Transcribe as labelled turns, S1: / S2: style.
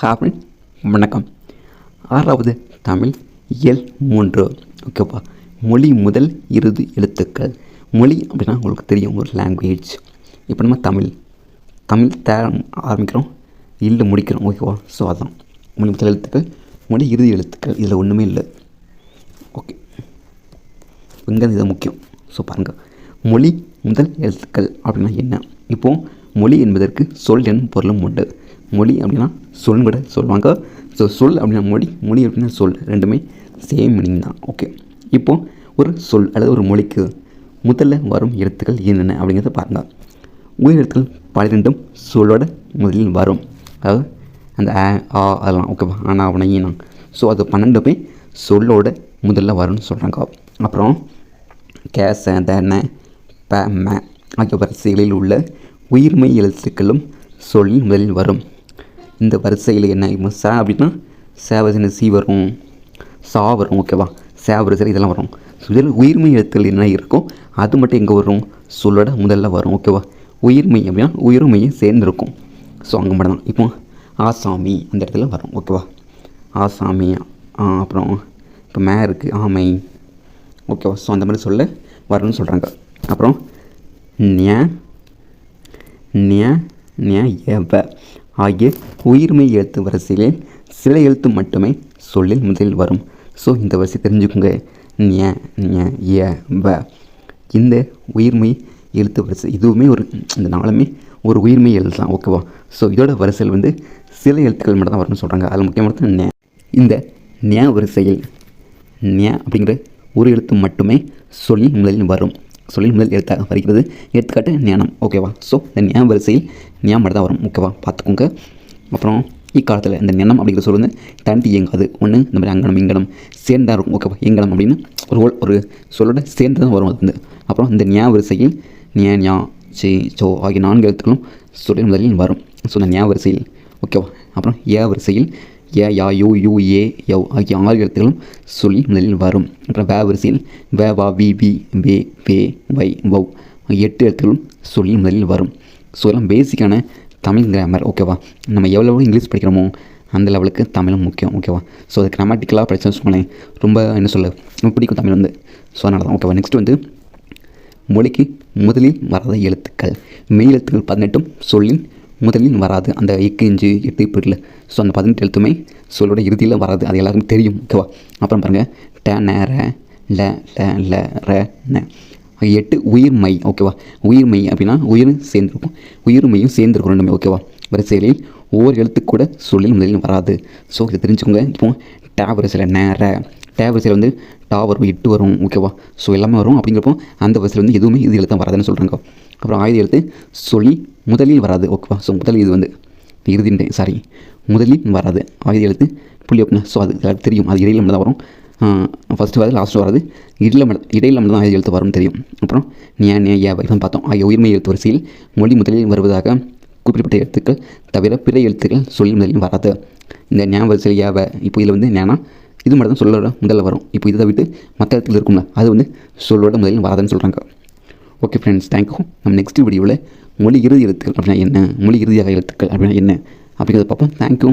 S1: Happy வணக்கம். ஆறாவது தமிழ் இயல் மூன்று. ஓகேப்பா. மொழி முதல் இறுதி எழுத்துக்கள். மொழி அப்படின்னா உங்களுக்கு தெரியும் ஒரு லாங்குவேஜ் இப்போ நம்ம தமிழ். தமிழ் தே ஆரம்பிக்கிறோம் இல்லை முடிக்கிறோம் ஓகேவா? ஸோ அதான். மொழி முதல் எழுத்துக்கள் மொழி இறுதி எழுத்துக்கள். இதில் ஒன்றுமே இல்லை. ஓகே. இங்கே இது முக்கியம். ஸோ பாருங்கள் மொழி முதல் எழுத்துக்கள் அப்படின்னா என்ன? இப்போது மொழி என்பதற்கு சொல் என் பொருளும் உண்டு. மொழி அப்படின்னா சொல்னு கூட சொல்லுவாங்க. ஸோ சொல் அப்படின்னா மொழி மொழி அப்படின்னா சொல். ரெண்டுமே சேம் மீனிங் தான். ஓகே இப்போது ஒரு சொல் அல்லது ஒரு மொழிக்கு முதல்ல வரும் எழுத்துக்கள் என்னென்ன அப்படிங்கிறத பாருங்கள் உயிர் எழுத்துக்கள் பன்னிரெண்டும் சொல்லோட முதலில் வரும். அதாவது அந்த ஆ ஆ அதெல்லாம் ஓகேவா ஆனால் அவனை ஈனா. ஸோ அது பன்னெண்டுமே சொல்லோட முதல்ல வரும்னு சொல்கிறாங்க அப்புறம் கேச தன ப ம ஆகிய வரிசைகளில் உள்ள உயிர்மை எழுத்துக்களும் சொல்லில் முதலில் வரும். இந்த வரிசையில் என்ன இப்போ ச அப்படின்னா சேவசின சி வரும். சா வரும் ஓகேவா ச இதெல்லாம் வரும். இதில் உயிர்மை எழுத்துக்கள் என்ன இருக்கோ அது மட்டும் எங்கே வரும்? சொல்லோட முதல்ல வரும் ஓகேவா உயிர்மை அப்படின்னா உயிர்மையும் சேர்ந்துருக்கும். ஸோ அங்கே மட்டும் தான் இப்போ ஆசாமி அந்த இடத்துல வரும் ஓகேவா ஆசாமி அப்புறம் இப்போ மே இருக்குது ஆமை. ஓகேவா ஸோ அந்த மாதிரி சொல்ல வரணும்னு சொல்கிறாங்க அப்புறம் ஞ ஞ ஞ எவ. ஆகிய உயிர்மெய் எழுத்து வரிசையில் சில எழுத்து மட்டுமே சொல்லில் முதலில் வரும். ஸோ இந்த வரிசை தெரிஞ்சுக்கோங்க. ஞ ஞ எ வ. இந்த உயிர்மெய் எழுத்து வரிசை இதுவுமே ஒரு இந்த நாளுமே ஒரு உயிர்மெய் எழுத்து தான். ஓகேவா ஸோ இதோட வரிசையில் வந்து சில எழுத்துக்கள் மட்டும் தான் வரும்னு சொல்கிறாங்க அதில் முக்கியமானது ஞ. இந்த ஞ வரிசையில் ஞ அப்படிங்கிற ஒரு எழுத்து மட்டுமே சொல்லில் முதலில் வரும். சொல்லில் முதல் எழுத்தாக வருகிறது எடுத்துக்காட்டு ஞானம். ஓகேவா ஸோ இந்த ஞாபக வரிசையில் ஞாபகம் மட்டும் தான் வரும். ஓகேவா பார்த்துக்கோங்க. அப்புறம் இக்காலத்தில் இந்த ஞானம் அப்படிங்கிற சொல் வந்து தனித்து இயங்காது ஒன்று இந்த மாதிரி அங்கனம் இங்கனம் சேர்ந்தா இருக்கும் ஓகேவா இங்கனம் அப்படின்னு ஒரு ஓல் ஒரு சொல்லோட சேர்ந்து தான் வரும் அது. வந்து அப்புறம் இந்த ஞா வரிசையில் ஞா ஞா சி சோ ஆகிய நான்கு எழுத்துக்களும் சொல்லில் முதலில் வரும். ஸோ இந்த ஞா வரிசையில் ஓகேவா அப்புறம் ஏ வரிசையில் ஏ யா யூ யூ ஏ யவ் ஆகிய ஆறு எழுத்துக்களும் சொல்லி முதலில் வரும். அப்புறம் வே வரிசையில் வே வா வி வி வே வே வை வவ் ஆகிய எட்டு எழுத்துக்களும் சொல்லி முதலில் வரும். ஸோ எல்லாம் பேசிக்கான தமிழ் கிராமர் ஓகேவா நம்ம எவ்வளோ இங்கிலீஷ் படிக்கிறோமோ அந்த லெவலுக்கு தமிழும் முக்கியம் ஓகேவா ஸோ அது கிராமட்டிக்கலாக படிச்சோம்னு வச்சுக்கோங்களேன் ரொம்ப என்ன சொல்ல? ரொம்ப பிடிக்கும் தமிழ் வந்து. ஸோ அதனால தான் ஓகேவா நெக்ஸ்ட் வந்து மொழிக்கு முதலில் வராத எழுத்துக்கள். மெய் எழுத்துக்கள் பதினெட்டும் சொல்லின் முதலில் வராது. அந்த எக்கு இஞ்சு எட்டு இப்போ இல்லை ஸோ அந்த பதினெட்டு எழுத்துமே சொல்லோட இறுதியில் வராது. அது எல்லாருக்கும் தெரியும். ஓகேவா? அப்புறம் பாருங்கள் ட ந ர ல ல ல ர ந. எட்டு உயிர்மை ஓகேவா? உயிர்மை அப்படின்னா உயிரும் சேர்ந்துருக்கும். உயிர்மையும் சேர்ந்துருக்கும் ரெண்டுமே. ஓகேவா? வரிசைகளில் ஒவ்வொரு எழுத்து கூட சொல்லில் முதலில் வராது. ஸோ இதை தெரிஞ்சுக்கோங்க. இப்போ டேப் வரிசையில் நேர டே வரிசையில் வந்து டா வரும் எட்டு வரும். ஓகேவா? ஸோ எல்லாமே வரும். அப்படிங்கிறப்போ அந்த வரிசையில் வந்து எதுவுமே இது எழுத்தான் வராதுன்னு சொல்கிறாங்க அப்புறம் ஆயுத எழுத்து சொல்லி முதலில் வராது. ஓகேவா ஸோ முதல் இது வந்து இறுதின்றேன் சாரி முதலில் வராது. ஆயுத எழுத்து புள்ளி அப்படின்னா ஸோ அது எல்லாருக்கும் தெரியும். அது இடையில மட்டும் தான் வரும் ஃபஸ்ட்டு வராது லாஸ்ட்டு வராது. இடையில மட்டும் இடையில மட்டும் தான் ஆயுத எழுத்து வரும் தெரியும். அப்புறம் நியா நியா ஏ இதெல்லாம் பார்த்தோம். ஆகிய உயிர்மை எழுத்து வரிசையில் மொழி முதலில் வருவதாக குறிப்பிட்ட எழுத்துக்கள் தவிர பிற எழுத்துக்கள் சொல்லி முதலில் வராது. இந்த ஞாபக வரிசையில் யாவை இப்போ இதில் வந்து ஞானா இது மட்டும் தான் சொல்லோட முதல்ல வரும். இப்போ இதை விட்டு மற்ற இடத்துல இருக்கும்ல அது வந்து சொல்லோட முதலில் வராதுன்னு சொல்கிறாங்க ஓகே ஃப்ரெண்ட்ஸ் தேங்க்யூ நம்ம நெக்ஸ்ட் வீடியோவில் மொழி இறுதி எழுத்துக்கள் அப்படின்னா என்ன? மொழி இறுதியாக எழுத்துக்கள் அப்படின்னா என்ன? அப்படிங்கிறத பார்ப்போம். தேங்க்யூ